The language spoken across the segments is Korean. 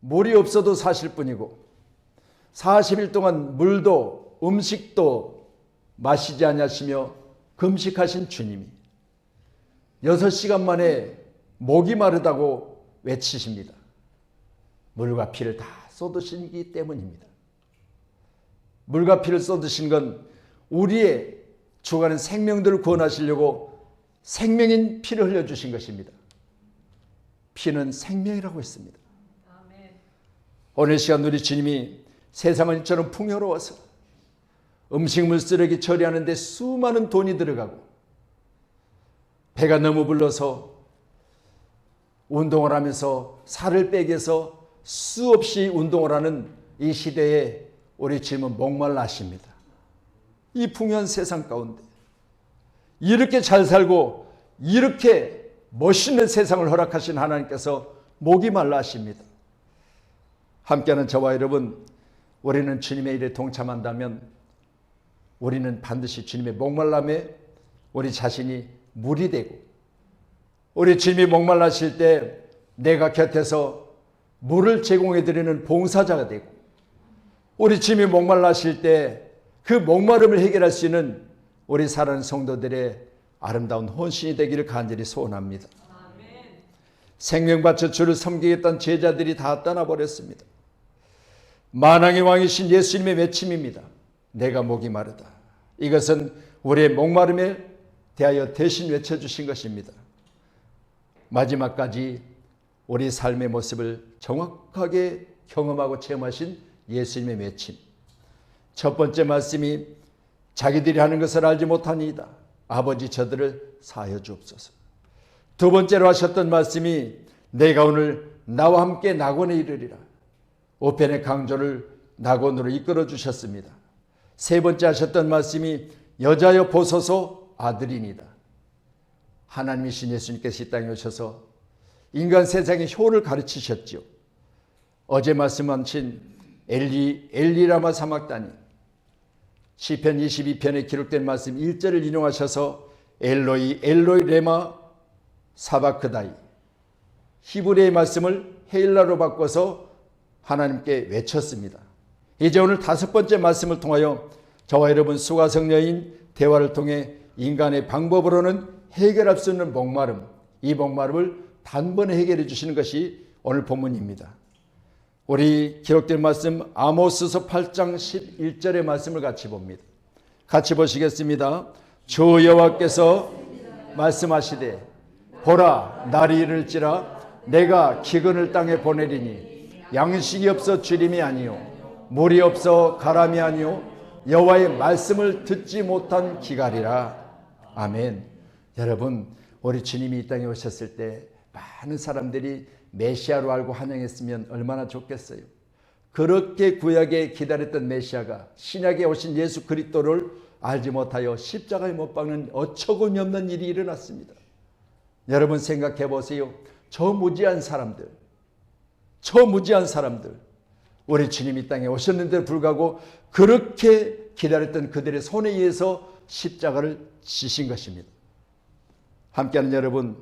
물이 없어도 사실 뿐이고 40일 동안 물도 음식도 마시지 않으시며 금식하신 주님이 6시간 만에 목이 마르다고 외치십니다. 물과 피를 다 쏟으시기 때문입니다. 물과 피를 쏟으신 건 우리의 죽어가는 생명들을 구원하시려고 생명인 피를 흘려주신 것입니다. 피는 생명이라고 했습니다. 오늘 시간 우리 주님이 세상은 이처럼 풍요로워서 음식물 쓰레기 처리하는데 수많은 돈이 들어가고 배가 너무 불러서 운동을 하면서 살을 빼기 위해서 수없이 운동을 하는 이 시대에 우리 주님은 목말라 하십니다. 이 풍요한 세상 가운데 이렇게 잘 살고 이렇게 멋있는 세상을 허락하신 하나님께서 목이 말라 하십니다. 함께하는 저와 여러분, 우리는 주님의 일에 동참한다면 우리는 반드시 주님의 목말람에 우리 자신이 물이 되고 우리 주님이 목말라실 때 내가 곁에서 물을 제공해 드리는 봉사자가 되고 우리 주님이 목말라실 때 그 목마름을 해결할 수 있는 우리 사랑하는 성도들의 아름다운 혼신이 되기를 간절히 소원합니다. 생명 바쳐 주를 섬기겠다는 제자들이 다 떠나버렸습니다. 만왕의 왕이신 예수님의 외침입니다. 내가 목이 마르다. 이것은 우리의 목마름에 대하여 대신 외쳐주신 것입니다. 마지막까지 우리 삶의 모습을 정확하게 경험하고 체험하신 예수님의 외침. 첫 번째 말씀이 자기들이 하는 것을 알지 못하니이다. 아버지 저들을 사하여 주옵소서. 두 번째로 하셨던 말씀이 내가 오늘 나와 함께 낙원에 이르리라. 오펜의 강조를 낙원으로 이끌어 주셨습니다. 세 번째 하셨던 말씀이 여자여 보소서 아들이니다. 하나님이신 예수님께서 이 땅에 오셔서 인간 세상의 효를 가르치셨지요. 어제 말씀하신 엘리 엘리라마 사막다니 시편 22편에 기록된 말씀 1절을 인용하셔서 엘로이 엘로이 레마 사바크다이 히브리의 말씀을 헤일라로 바꿔서 하나님께 외쳤습니다. 이제 오늘 다섯 번째 말씀을 통하여 저와 여러분 수가 성녀인 대화를 통해 인간의 방법으로는 해결할 수 없는 목마름, 이 목마름을 단번에 해결해 주시는 것이 오늘 본문입니다. 우리 기록된 말씀 아모스서 8장 11절의 말씀을 같이 봅니다. 같이 보시겠습니다. 주 여호와께서 말씀하시되 보라 날이 이를지라 내가 기근을 땅에 보내리니 양식이 없어 주림이 아니요 물이 없어 가람이 아니요 여호와의 말씀을 듣지 못한 기갈이라 아멘. 여러분 우리 주님이 이 땅에 오셨을 때 많은 사람들이 메시아로 알고 환영했으면 얼마나 좋겠어요. 그렇게 구약에 기다렸던 메시아가 신약에 오신 예수 그리스도를 알지 못하여 십자가에 못 박는 어처구니 없는 일이 일어났습니다. 여러분 생각해 보세요. 저 무지한 사람들, 저 무지한 사람들, 우리 주님이 땅에 오셨는데 불구하고 그렇게 기다렸던 그들의 손에 의해서 십자가를 지신 것입니다. 함께하는 여러분,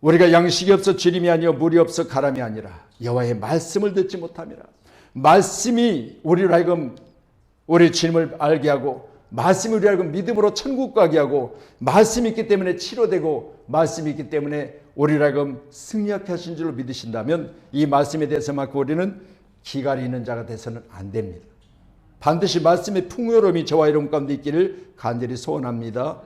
우리가 양식이 없어 주림이 아니요 물이 없어 가람이 아니라 여호와의 말씀을 듣지 못함이라. 말씀이 우리로 하여금 우리 주님을 알게 하고 말씀이 우리 하여금 믿음으로 천국 가게 하고 말씀이 있기 때문에 치료되고 말씀이 있기 때문에 우리로 하여금 승리하게 하신 줄로 믿으신다면 이 말씀에 대해서만큼 우리는 있는 자가 돼서는 안 됩니다. 반드시 말씀의 풍요로움이 저와 여러분 가운데 있기를 간절히 소원합니다.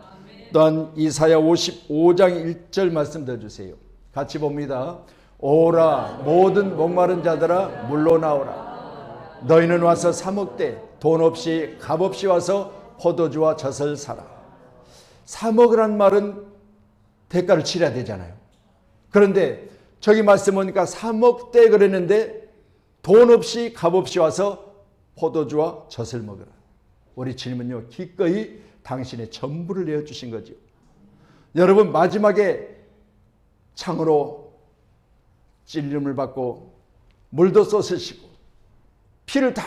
또한 이사야 55장 1절 말씀 들어주세요. 같이 봅니다. 오라 모든 목마른 자들아 물러나오라. 너희는 와서 사 먹되 돈 없이 값 없이 와서 포도주와 젖을 사라. 사 먹으란 말은 대가를 치러야 되잖아요. 그런데 저기 말씀 보니까 사 먹되 그랬는데 돈 없이 값 없이 와서 포도주와 젖을 먹으라. 우리 주님은요 기꺼이 당신의 전부를 내어 주신 거죠. 여러분 마지막에 창으로 찔림을 받고 물도 쏟으시고 피를 다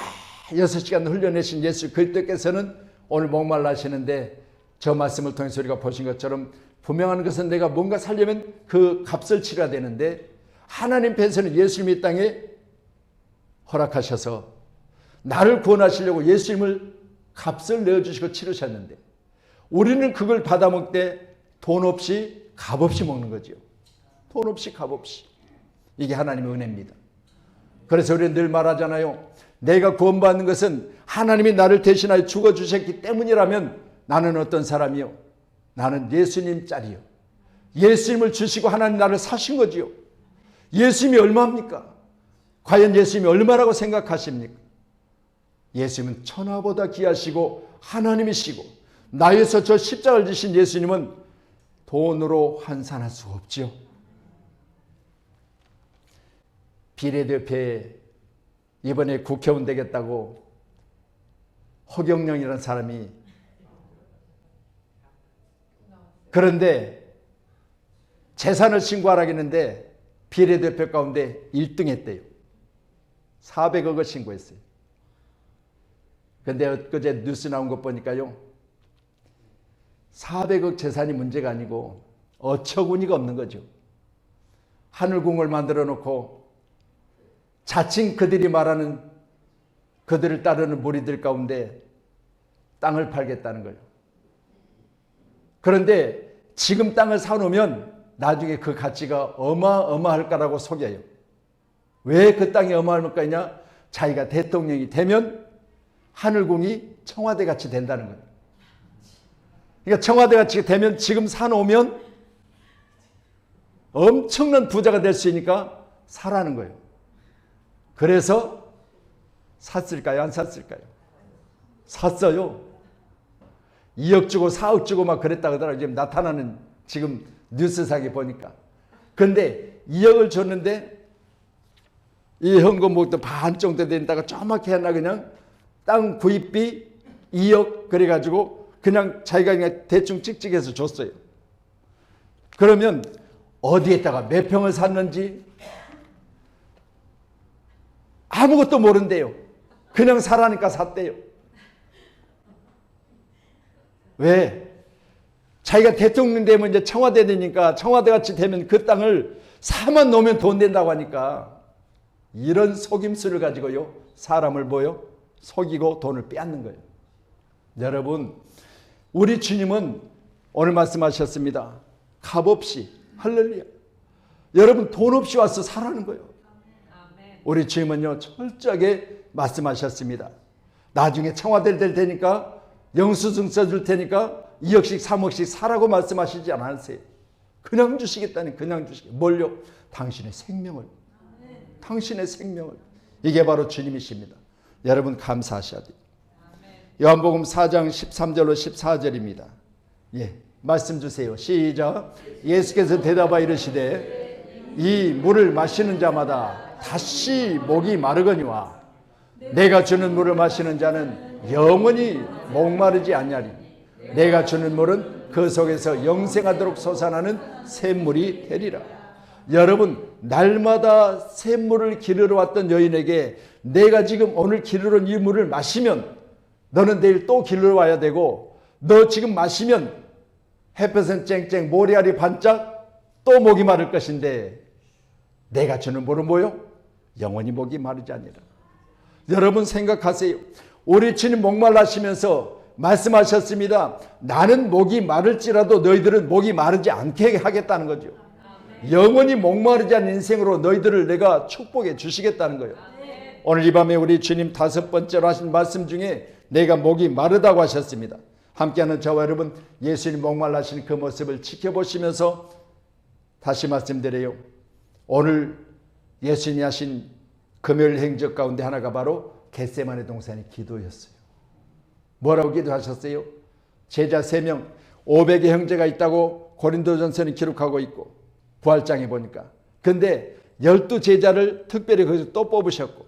여섯 시간 흘려내신 예수 그리스도께서는 오늘 목말라시는데 저 말씀을 통해서 우리가 보신 것처럼 분명한 것은 내가 뭔가 살려면 그 값을 치러야 되는데 하나님께서는 예수님 이 땅에 허락하셔서 나를 구원하시려고 예수님을 값을 내어주시고 치르셨는데 우리는 그걸 받아먹되 돈 없이 값 없이 먹는 거죠. 돈 없이 값 없이. 이게 하나님의 은혜입니다. 그래서 우리는 늘 말하잖아요. 내가 구원받는 것은 하나님이 나를 대신하여 죽어주셨기 때문이라면 나는 어떤 사람이요? 나는 예수님 짤이요. 예수님을 주시고 하나님 나를 사신 거지요. 예수님이 얼마입니까? 과연 예수님이 얼마라고 생각하십니까? 예수님은 천하보다 귀하시고 하나님이시고 나에서 저 십자가를 지신 예수님은 돈으로 환산할 수 없지요. 비례대표에 이번에 국회의원 되겠다고 허경영이라는 사람이 그런데 재산을 신고하라고 했는데 비례대표 가운데 1등 했대요. 400억을 신고했어요. 근데 엊그제 뉴스 나온 것 보니까요. 400억 재산이 문제가 아니고 어처구니가 없는 거죠. 하늘궁을 만들어 놓고 자칭 그들이 말하는 그들을 따르는 무리들 가운데 땅을 팔겠다는 거예요. 그런데 지금 땅을 사놓으면 나중에 그 가치가 어마어마할까라고 속여요. 왜 그 땅이 어마어마할까냐? 자기가 대통령이 되면 하늘궁이 청와대 같이 된다는 거예요. 그러니까 청와대 같이 되면 지금 사놓으면 엄청난 부자가 될 수 있으니까 사라는 거예요. 그래서 샀을까요? 안 샀을까요? 샀어요. 2억 주고 4억 주고 막 그랬다 그러더라고요. 지금 나타나는 지금 뉴스상에 보니까. 근데 2억을 줬는데 이 현금 목도 반 정도 된다가 조그맣게 하나 그냥 땅 구입비 2억 그래가지고 그냥 자기가 그냥 대충 찍찍해서 줬어요. 그러면 어디에다가 몇 평을 샀는지 아무것도 모른대요. 그냥 사라니까 샀대요. 왜? 자기가 대통령 되면 이제 청와대 되니까 청와대 같이 되면 그 땅을 사만 놓으면 돈 된다고 하니까 이런 속임수를 가지고요. 사람을 뭐요? 속이고 돈을 빼앗는 거예요. 여러분, 우리 주님은 오늘 말씀하셨습니다. 값 없이 할렐루야. 여러분 돈 없이 와서 사라는 거예요. 우리 주님은요 철저하게 말씀하셨습니다. 나중에 청와대를 될 테니까 영수증 써줄 테니까 2억씩 3억씩 사라고 말씀하시지 않았어요. 그냥 주시겠다니 그냥 주시겠 뭘요? 당신의 생명을 당신의 생명을 이게 바로 주님이십니다. 여러분 감사하셔야 돼요. 요한복음 4장 13절로 14절입니다. 예, 말씀 주세요. 시작. 예수께서 대답하여 이르시되 이 물을 마시는 자마다 다시 목이 마르거니와 내가 주는 물을 마시는 자는 영원히 목마르지 아니하리. 내가 주는 물은 그 속에서 영생하도록 솟아나는 샘물이 되리라. 여러분 날마다 샘물을 기르러 왔던 여인에게 내가 지금 오늘 기르러 이 물을 마시면 너는 내일 또 길러 와야 되고 너 지금 마시면 햇볕은 쨍쨍 모래알이 반짝 또 목이 마를 것인데 내가 주는 물은 뭐요? 영원히 목이 마르지 아니라. 여러분 생각하세요. 주님 목말라시면서 말씀하셨습니다. 나는 목이 마를지라도 너희들은 목이 마르지 않게 하겠다는 거죠. 영원히 목마르지 않은 인생으로 너희들을 내가 축복해 주시겠다는 거예요. 오늘 이 밤에 우리 주님 다섯 번째로 하신 말씀 중에 내가 목이 마르다고 하셨습니다. 함께하는 저와 여러분 예수님 목말라신 그 모습을 지켜보시면서 다시 말씀드려요. 오늘 예수님이 하신 금요일 행적 가운데 하나가 바로 겟세만의 동산의 기도였어요. 뭐라고 기도하셨어요? 제자 3명 500의 형제가 있다고 고린도전서는 기록하고 있고 부활장에 보니까 근데 열두 제자를 특별히 거기서 또 뽑으셨고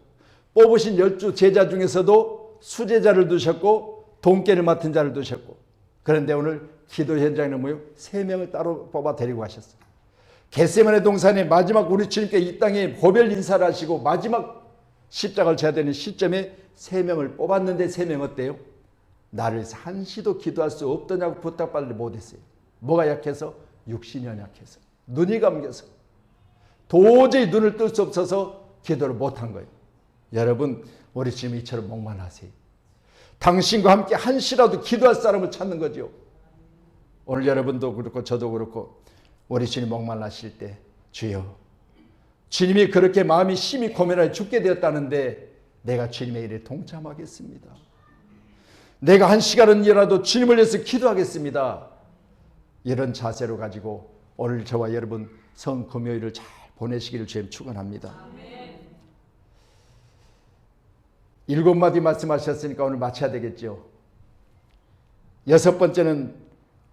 뽑으신 열두 제자 중에서도 수제자를 두셨고 돈깨를 맡은 자를 두셨고 그런데 오늘 기도 현장에는 뭐요? 세 명을 따로 뽑아 데리고 가셨어요. 겟세만의 동산에 마지막 우리 주님께 이 땅에 고별 인사를 하시고 마지막 십자가를 져야 되는 시점에 세 명을 뽑았는데 세 명 어때요? 나를 한시도 기도할 수 없더냐고 부탁받을 못했어요. 뭐가 약해서? 육신이 약해서. 눈이 감겨서. 도저히 눈을 뜰 수 없어서 기도를 못한 거예요. 여러분, 우리 지금 이처럼 목만하세요. 당신과 함께 한시라도 기도할 사람을 찾는 거죠. 오늘 여러분도 그렇고 저도 그렇고 우리 주님 목말라실 때 주여 주님이 그렇게 마음이 심히 고민하여 죽게 되었다는데 내가 주님의 일에 동참하겠습니다. 내가 한 시간은이라도 주님을 위해서 기도하겠습니다. 이런 자세로 가지고 오늘 저와 여러분 성 금요일을 잘 보내시기를 주님 축원합니다. 일곱 마디 말씀하셨으니까 오늘 마쳐야 되겠죠. 여섯 번째는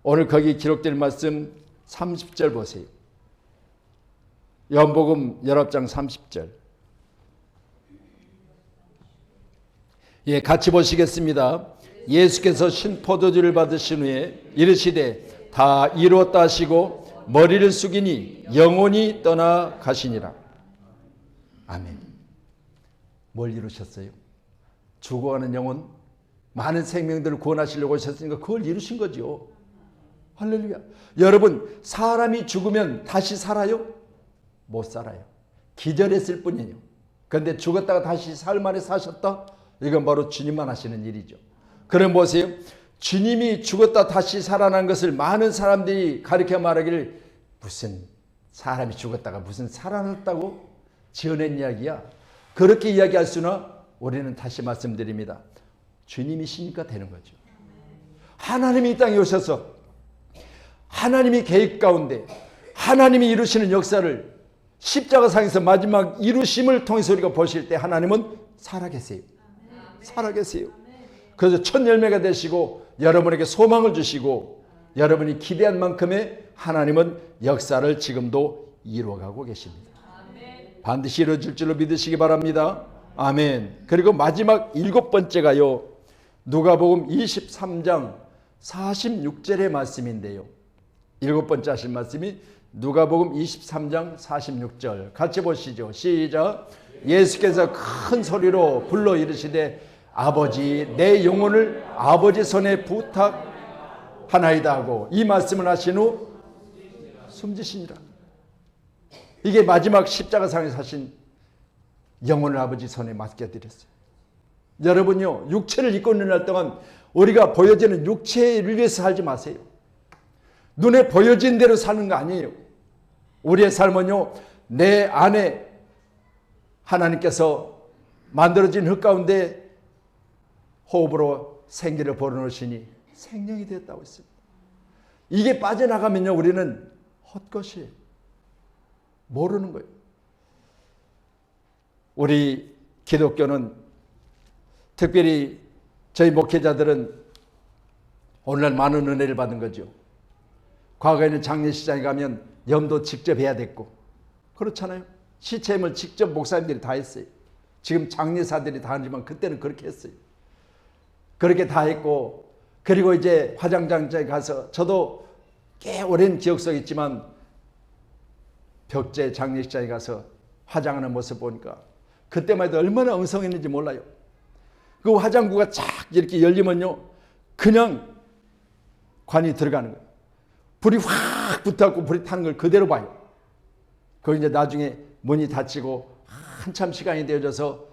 오늘 거기 기록된 말씀 30절 보세요. 요한복음 19장 30절. 예, 같이 보시겠습니다. 예수께서 신포도주를 받으신 후에 이르시되 다 이루었다 하시고 머리를 숙이니 영혼이 떠나 가시니라. 아멘. 뭘 이루셨어요? 죽어가는 영혼, 많은 생명들을 구원하시려고 하셨으니까 그걸 이루신 거죠. 할렐루야. 여러분, 사람이 죽으면 다시 살아요? 못 살아요. 기절했을 뿐이에요. 그런데 죽었다가 다시 살만에 사셨다? 이건 바로 주님만 하시는 일이죠. 그럼 보세요. 주님이 죽었다 다시 살아난 것을 많은 사람들이 가르쳐 말하기를 무슨 사람이 죽었다가 무슨 살아났다고 지어낸 이야기야. 그렇게 이야기할 수는 우리는 다시 말씀드립니다. 주님이시니까 되는 거죠. 하나님이 이 땅에 오셔서 하나님이 계획 가운데 하나님이 이루시는 역사를 십자가상에서 마지막 이루심을 통해서 우리가 보실 때 하나님은 살아계세요. 살아계세요. 그래서 첫 열매가 되시고 여러분에게 소망을 주시고 여러분이 기대한 만큼의 하나님은 역사를 지금도 이루어가고 계십니다. 반드시 이루어질 줄로 믿으시기 바랍니다. 아멘. 그리고 마지막 일곱 번째가요. 누가복음 23장 46절의 말씀인데요. 일곱 번째 하신 말씀이 누가복음 23장 46절 같이 보시죠. 시작. 예수께서 큰 소리로 불러 이르시되 아버지 내 영혼을 아버지 손에 부탁하나이다 하고 이 말씀을 하신 후 숨지시니라. 이게 마지막 십자가상에서 하신 영혼을 아버지 손에 맡겨드렸어요. 여러분요 육체를 입고 있는 날 동안 우리가 보여지는 육체를 위해서 살지 마세요. 눈에 보여진 대로 사는 거 아니에요. 우리의 삶은요, 내 안에 하나님께서 만들어진 흙 가운데 호흡으로 생기를 불어넣으시니 생명이 되었다고 했습니다. 이게 빠져나가면요, 우리는 헛것이에요. 모르는 거예요. 우리 기독교는 특별히 저희 목회자들은 오늘날 많은 은혜를 받은 거죠. 과거에는 장례식장에 가면 염도 직접 해야 됐고 그렇잖아요. 시체임을 직접 목사님들이 다 했어요. 지금 장례사들이 다 하지만 그때는 그렇게 했어요. 그렇게 다 했고 그리고 이제 화장장장에 가서 저도 꽤 오랜 기억 속에 있지만 벽제 장례식장에 가서 화장하는 모습 보니까 그때만 해도 얼마나 엉성했는지 몰라요. 그 화장구가 쫙 이렇게 열리면요. 그냥 관이 들어가는 거예요. 불이 확 붙었고 불이 타는 걸 그대로 봐요. 그 이제 나중에 문이 닫히고 한참 시간이 되어져서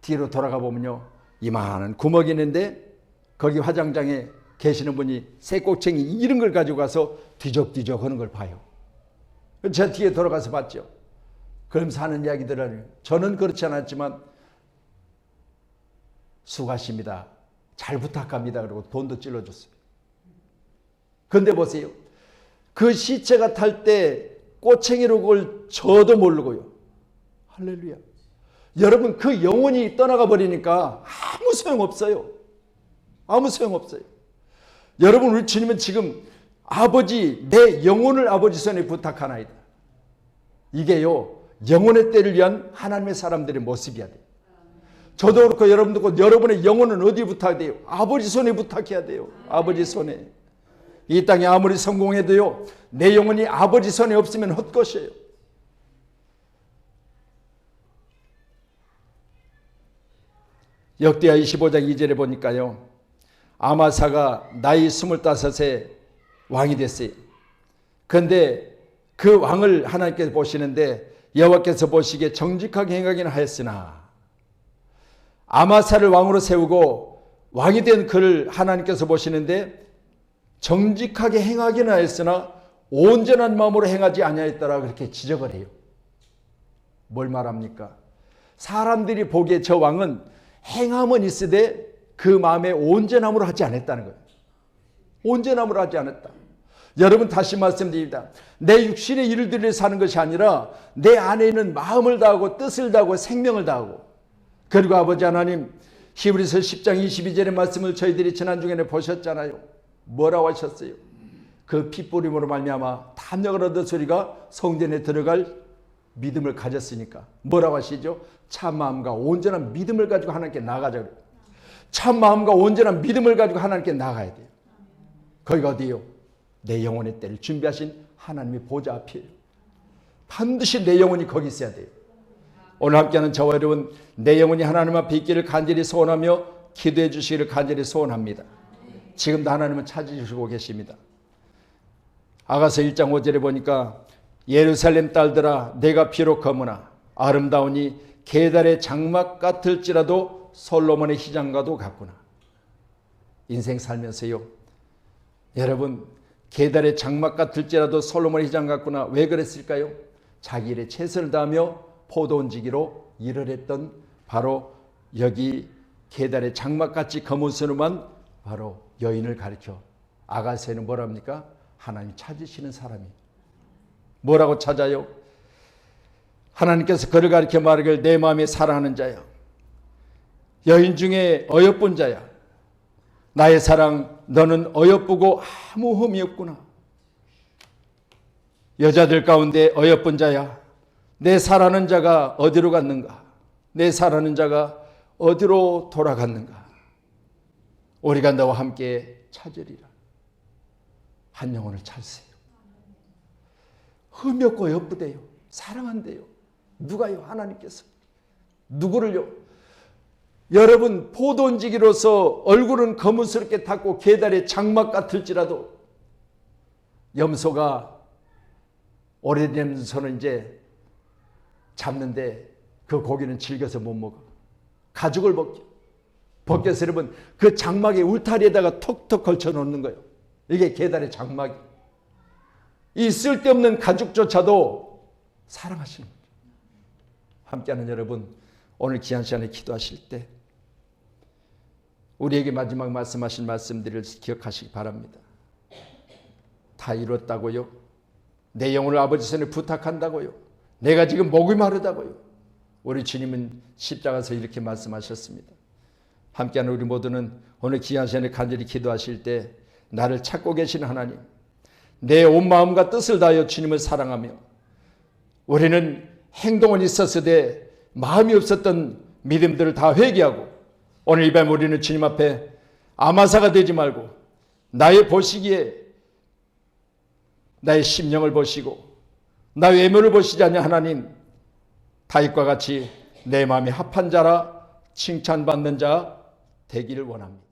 뒤로 돌아가 보면요. 이만한 구멍이 있는데 거기 화장장에 계시는 분이 새꼬챙이 이런 걸 가지고 가서 뒤적뒤적 하는 걸 봐요. 저 뒤에 돌아가서 봤죠. 그럼 사는 이야기들을 저는 그렇지 않았지만 수고하십니다. 잘 부탁합니다. 그리고 돈도 찔러줬어요. 근데 보세요. 그 시체가 탈 때 꼬챙이로 그걸 저도 모르고요. 할렐루야. 여러분 그 영혼이 떠나가 버리니까 아무 소용 없어요. 아무 소용 없어요. 여러분 우리 주님은 지금 아버지 내 영혼을 아버지 손에 부탁하나이다. 이게요 영혼의 때를 위한 하나님의 사람들의 모습이야 돼. 저도 그렇고 여러분도 그렇고 여러분의 영혼은 어디 부탁해야 돼요? 아버지 손에 부탁해야 돼요. 아버지 손에. 이 땅에 아무리 성공해도요, 내 영혼이 아버지 손에 없으면 헛것이에요. 역대하 25장 2절에 보니까요, 아마사가 나이 25세 왕이 됐어요. 그런데 그 왕을 하나님께서 보시는데 여호와께서 보시기에 정직하게 행하기는 하였으나 아마사를 왕으로 세우고 왕이 된 그를 하나님께서 보시는데 정직하게 행하기는 하였으나 온전한 마음으로 행하지 아니하였더라 그렇게 지적을 해요. 뭘 말합니까? 사람들이 보기에 저 왕은 행함은 있으되 그 마음에 온전함으로 하지 않았다는 거예요. 온전함으로 하지 않았다. 여러분 다시 말씀드립니다. 내 육신의 일들을 사는 것이 아니라 내 안에 있는 마음을 다하고 뜻을 다하고 생명을 다하고 그리고 아버지 하나님 히브리서 10장 22절의 말씀을 저희들이 지난 주간에 보셨잖아요. 뭐라고 하셨어요? 그 핏부림으로 말미암아 탐욕을 얻은 소리가 성전에 들어갈 믿음을 가졌으니까 뭐라고 하시죠? 참 마음과 온전한 믿음을 가지고 하나님께 나가자 그래요. 참 마음과 온전한 믿음을 가지고 하나님께 나가야 돼요. 거기가 어디요? 내 영혼의 때를 준비하신 하나님의 보좌 앞이에요. 반드시 내 영혼이 거기 있어야 돼요. 오늘 함께하는 저와 여러분 내 영혼이 하나님 앞에 있기를 간절히 소원하며 기도해 주시기를 간절히 소원합니다. 지금도 하나님은 찾으시고 계십니다. 아가서 1장 5절에 보니까 예루살렘 딸들아 내가 비록 거무나 아름다우니 계달의 장막 같을지라도 솔로몬의 희장과도 같구나. 인생 살면서요. 여러분 계달의 장막 같을지라도 솔로몬의 희장 같구나. 왜 그랬을까요? 자기 일에 최선을 다하며 포도원지기로 일을 했던 바로 여기 계달의 장막같이 거무스름한 바로 여인을 가리켜 아가세는 뭐랍니까? 하나님 찾으시는 사람이. 뭐라고 찾아요? 하나님께서 그를 가리켜 말하길 내 마음에 사랑하는 자야. 여인 중에 어여쁜 자야. 나의 사랑 너는 어여쁘고 아무 흠이 없구나. 여자들 가운데 어여쁜 자야. 내 사랑하는 자가 어디로 갔는가? 내 사랑하는 자가 어디로 돌아갔는가 너와 함께 찾으리라 한 영혼을 찾으세요 흠이 없고 예쁘대요. 사랑한대요. 누가요? 하나님께서. 누구를요? 여러분 포돈지기로서 얼굴은 거무스럽게 탔고 계달에 장막 같을지라도 염소가 오래된 소는 이제 잡는데 그 고기는 질겨서 못 먹어. 가죽을 벗겨. 벗겨서 여러분 그 장막의 울타리에다가 톡톡 걸쳐 놓는 거예요. 이게 계달의 장막이. 이 쓸데없는 가죽조차도 사랑하시는 거죠. 함께하는 여러분, 오늘 귀한 시간에 기도하실 때 우리에게 마지막 말씀하신 말씀들을 기억하시기 바랍니다. 다 이뤘다고요? 내 영혼을 아버지 손에 부탁한다고요? 내가 지금 목이 마르다고요? 우리 주님은 십자가에서 이렇게 말씀하셨습니다. 함께하는 우리 모두는 오늘 귀한 시간에 간절히 기도하실 때 나를 찾고 계신 하나님, 내 온 마음과 뜻을 다하여 주님을 사랑하며 우리는 행동은 있었으되 마음이 없었던 믿음들을 다 회개하고 오늘 이 밤 우리는 주님 앞에 아마사가 되지 말고 나의 보시기에 나의 심령을 보시고 나의 외모를 보시지 않냐 하나님 다윗과 같이 내 마음이 합한 자라 칭찬받는 자 되기를 원합니다.